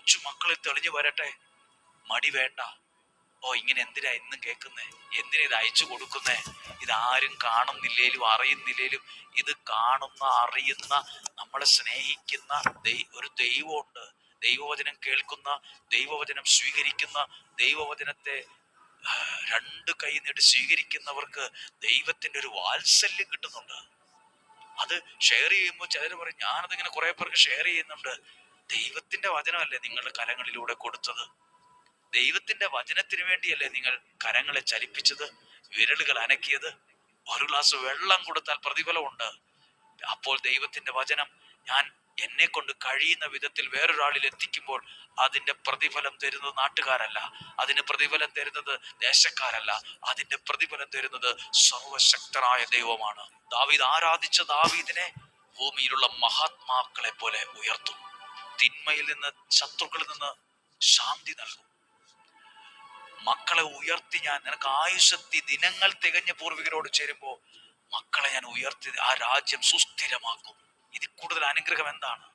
കൊച്ചു മക്കളിൽ തെളിഞ്ഞു വരട്ടെ. മടി വേണ്ട. ഓ ഇങ്ങനെ എന്തിനാ ഇന്നും കേൾക്കുന്നേ? എന്തിനാ ഇത് അയച്ചു കൊടുക്കുന്നേ? ഇതാരും കാണുന്നില്ലേലും അറിയുന്നില്ലേലും ഇത് കാണുന്ന അറിയുന്ന നമ്മളെ സ്നേഹിക്കുന്ന ഒരു ദൈവമുണ്ട്. ദൈവവചനം കേൾക്കുന്ന ദൈവവചനം സ്വീകരിക്കുന്ന ദൈവവചനത്തെ രണ്ട് കൈ നീട്ടി സ്വീകരിക്കുന്നവർക്ക് ദൈവത്തിന്റെ ഒരു വാത്സല്യം കിട്ടുന്നുണ്ട്. അത് ഷെയർ ചെയ്യുമ്പോൾ ചിലർ പറയും ഞാനതിങ്ങനെ കുറെ പേർക്ക് ഷെയർ ചെയ്യുന്നുണ്ട്. ദൈവത്തിന്റെ വചനമല്ലേ നിങ്ങളുടെ കരങ്ങളിലൂടെ കൊടുത്തത്? ദൈവത്തിന്റെ വചനത്തിന് വേണ്ടിയല്ലേ നിങ്ങൾ കരങ്ങളെ ചലിപ്പിച്ചത് വിരലുകൾ അനക്കിയത്? ഒരു ഗ്ലാസ് വെള്ളം കൊടുത്താൽ പ്രതിഫലമുണ്ട്. അപ്പോൾ ദൈവത്തിന്റെ വചനം ഞാൻ എന്നെ കൊണ്ട് കഴിയുന്ന വിധത്തിൽ വേറൊരാളിൽ എത്തിക്കുമ്പോൾ അതിന്റെ പ്രതിഫലം തരുന്നത് നാട്ടുകാരല്ല. അതിന് പ്രതിഫലം തരുന്നത് ദേശക്കാരല്ല. അതിന്റെ പ്രതിഫലം തരുന്നത് സർവശക്തനായ ദൈവമാണ്. ദാവീദ് ആരാധിച്ച ദാവീദിനെ ഭൂമിയിലുള്ള മഹാത്മാക്കളെ പോലെ ഉയർത്തും. തിന്മയിൽ നിന്ന് ശത്രുക്കളിൽ നിന്ന് ശാന്തി നൽകും. മക്കളെ ഉയർത്തി ഞാൻ നിനക്ക് ആയുഷത്തി ദിനങ്ങൾ തികഞ്ഞ പൂർവികരോട് ചേരുമ്പോൾ മക്കളെ ഞാൻ ഉയർത്തി ആ രാജ്യം സുസ്ഥിരമാക്കും. ഇതിൽ കൂടുതൽ അനുഗ്രഹം എന്താണ്?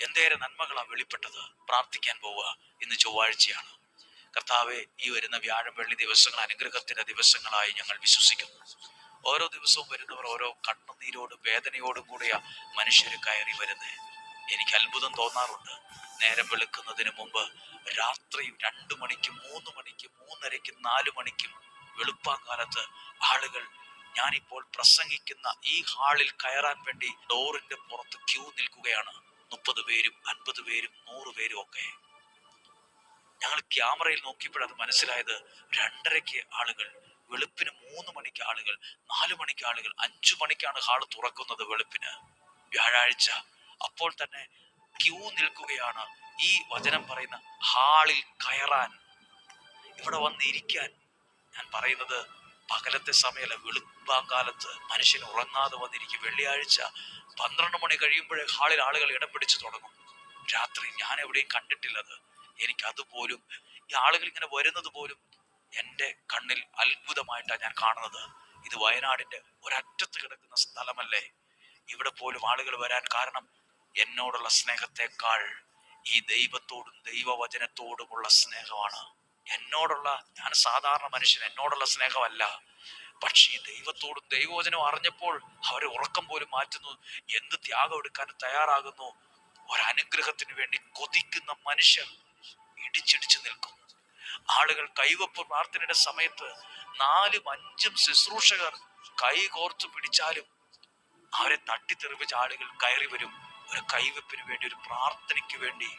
എന്തേരെ നന്മകളാണ് വെളിപ്പെട്ടത്? പ്രാർത്ഥിക്കാൻ പോവുക ഇന്ന് ചൊവ്വാഴ്ചയാണ്. കർത്താവെ ഈ വരുന്ന വ്യാഴം വെള്ളി ദിവസങ്ങൾ അനുഗ്രഹത്തിന്റെ ദിവസങ്ങളായി ഞങ്ങൾ വിശ്വസിക്കുന്നു. ഓരോ ദിവസവും വരുന്നവർ ഓരോ കണ്ണുനീരോടും വേദനയോടും കൂടിയ മനുഷ്യർ കയറി വരുന്നേ. എനിക്ക് അത്ഭുതം തോന്നാറുണ്ട്. നേരം വെളുക്കുന്നതിന് മുമ്പ് രാത്രി രണ്ടു മണിക്കും മൂന്ന് മണിക്കും മൂന്നരയ്ക്കും നാലു മണിക്കും വെളുപ്പാങ്കാലത്ത് ആളുകൾ ഞാനിപ്പോൾ പ്രസംഗിക്കുന്ന ഈ ഹാളിൽ കയറാൻ വേണ്ടി ഡോറിന്റെ പുറത്ത് ക്യൂ നിൽക്കുകയാണ്. മുപ്പത് പേരും അൻപത് പേരും നൂറ് പേരും ഒക്കെ. ഞങ്ങൾ ക്യാമറയിൽ നോക്കിയപ്പോഴത് മനസ്സിലായത്. രണ്ടരയ്ക്ക് ആളുകൾ വെളുപ്പിന് മൂന്ന് മണിക്ക് ആളുകൾ നാലു മണിക്ക് ആളുകൾ അഞ്ചു മണിക്കാണ് ഹാൾ തുറക്കുന്നത് വെളുപ്പിന്. വ്യാഴാഴ്ച അപ്പോൾ തന്നെ ക്യൂ നിൽക്കുകയാണ് ഈ വചനം പറയുന്ന ഹാളിൽ കയറാൻ. ഇവിടെ വന്നിരിക്കാൻ ഞാൻ പറയുന്നത് പകലത്തെ സമയമല്ല വെളുപ്പാങ്കാലത്ത് മനുഷ്യൻ ഉറങ്ങാതെ വന്നിരിക്കും. വെള്ളിയാഴ്ച പന്ത്രണ്ട് മണി കഴിയുമ്പോഴേ ഹാളിൽ ആളുകൾ ഇടം പിടിച്ചു തുടങ്ങും. രാത്രി ഞാൻ എവിടെയും കണ്ടിട്ടില്ലത്. എനിക്ക് അതുപോലും ഈ ആളുകൾ ഇങ്ങനെ വരുന്നത് പോലും എന്റെ കണ്ണിൽ അത്ഭുതമായിട്ടാണ് ഞാൻ കാണുന്നത്. ഇത് വയനാടിന്റെ ഒരറ്റത്ത് കിടക്കുന്ന സ്ഥലമല്ലേ? ഇവിടെ പോലും ആളുകൾ വരാൻ കാരണം എന്നോടുള്ള സ്നേഹത്തെക്കാൾ ഈ ദൈവത്തോടും ദൈവവചനത്തോടുമുള്ള സ്നേഹമാണ്. എന്നോടുള്ള ഞാൻ സാധാരണ മനുഷ്യൻ എന്നോടുള്ള സ്നേഹമല്ല. പക്ഷേ ദൈവത്തോടും ദൈവവചനം അറിഞ്ഞപ്പോൾ അവർ ഉറക്കം പോലും മാറ്റുന്നു. എന്ത് ത്യാഗം എടുക്കാൻ തയ്യാറാകുന്നു? ഒരനുഗ്രഹത്തിന് വേണ്ടി കൊതിക്കുന്ന മനുഷ്യർ ഇടിച്ചിടിച്ച് നിൽക്കും. ആളുകൾ കൈവപ്പ് പ്രാർത്ഥനയുടെ സമയത്ത് നാലും അഞ്ചും ശുശ്രൂഷകർ കൈ കോർത്തു പിടിച്ചാലും അവരെ തട്ടിത്തെറിപ്പിച്ച ആളുകൾ കയറി വരും. ഒരു കൈവെപ്പിന് വേണ്ടി ഒരു പ്രാർത്ഥനയ്ക്ക് വേണ്ടി